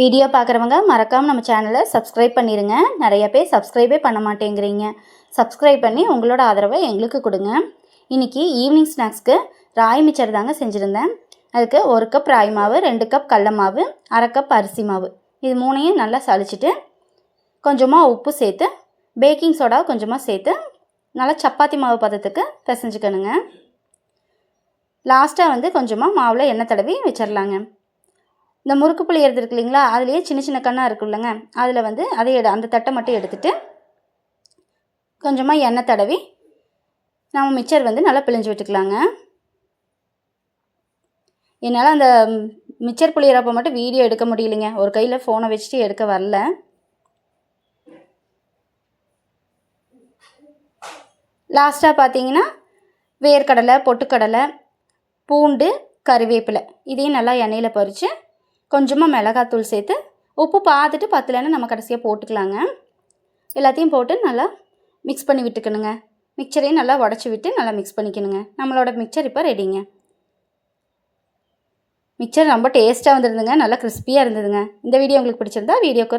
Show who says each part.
Speaker 1: Video பார்க்குறவங்க மறக்காமல் நம்ம சேனலை சப்ஸ்கிரைப் பண்ணிடுங்க நிறைய பேர் சப்ஸ்கிரைபே பண்ண மாட்டேங்கிறீங்க. சப்ஸ்கிரைப் பண்ணி உங்களோட ஆதரவை எங்களுக்கு கொடுங்க. இன்றைக்கி ஈவினிங் ஸ்நாக்ஸ்க்கு ராய் மிச்சர் தாங்க செஞ்சுருந்தேன். அதுக்கு ஒரு கப் ராய் மாவு ரெண்டு கப் கடல மாவு அரை கப் அரிசி மாவு. இது மூணையும் நல்லா சலிச்சிட்டு கொஞ்சமாக உப்பு சேர்த்து பேக்கிங் சோடா கொஞ்சமாக சேர்த்து நல்லா சப்பாத்தி மாவு பதத்துக்கு பிசைஞ்சுக்கணுங்க. லாஸ்ட்டாக வந்து கொஞ்சமாக மாவில் எண்ணெய் தடவி வச்சிடலாங்க இந்த முறுக்கு புளி எடுத்து இருக்கு இல்லைங்களா? அதுலேயே சின்ன சின்ன கண்ணாக இருக்குல்லங்க அதில் வந்து அதை எடு அந்த தட்டை மட்டும் எடுத்துகிட்டு கொஞ்சமாக எண்ணெய் தடவி நம்ம மிச்சர் வந்து நல்லா பிழிஞ்சு விட்டுக்கலாங்க. என்னால் அந்த மிச்சர் புளியறப்போ மட்டும் வீடியோ எடுக்க முடியலைங்க. ஒரு கையில் ஃபோனை வச்சுட்டு எடுக்க வரல. லாஸ்ட்டாக பார்த்தீங்கன்னா வேர்க்கடலை பொட்டுக்கடலை பூண்டு கருவேப்பிலை. இதையும் நல்லா எண்ணெயில் பறித்து கொஞ்சமாக மிளகாத்தூள் சேர்த்து உப்பு பார்த்துட்டு பத்தலைன்னு நம்ம கடைசியாக போட்டுக்கலாங்க. எல்லாத்தையும் போட்டு நல்லா மிக்ஸ் பண்ணி விட்டுக்கணுங்க. மிக்சரையும் நல்லா உடச்சி விட்டு நல்லா மிக்ஸ் பண்ணிக்கணுங்க. நம்மளோட மிக்சர் இப்போ ரெடிங்க மிக்சர் ரொம்ப டேஸ்ட்டாக வந்துருந்துங்க. நல்லா கிறிஸ்பியாக இருந்ததுங்க. இந்த வீடியோ உங்களுக்கு பிடிச்சிருந்தா வீடியோக்கு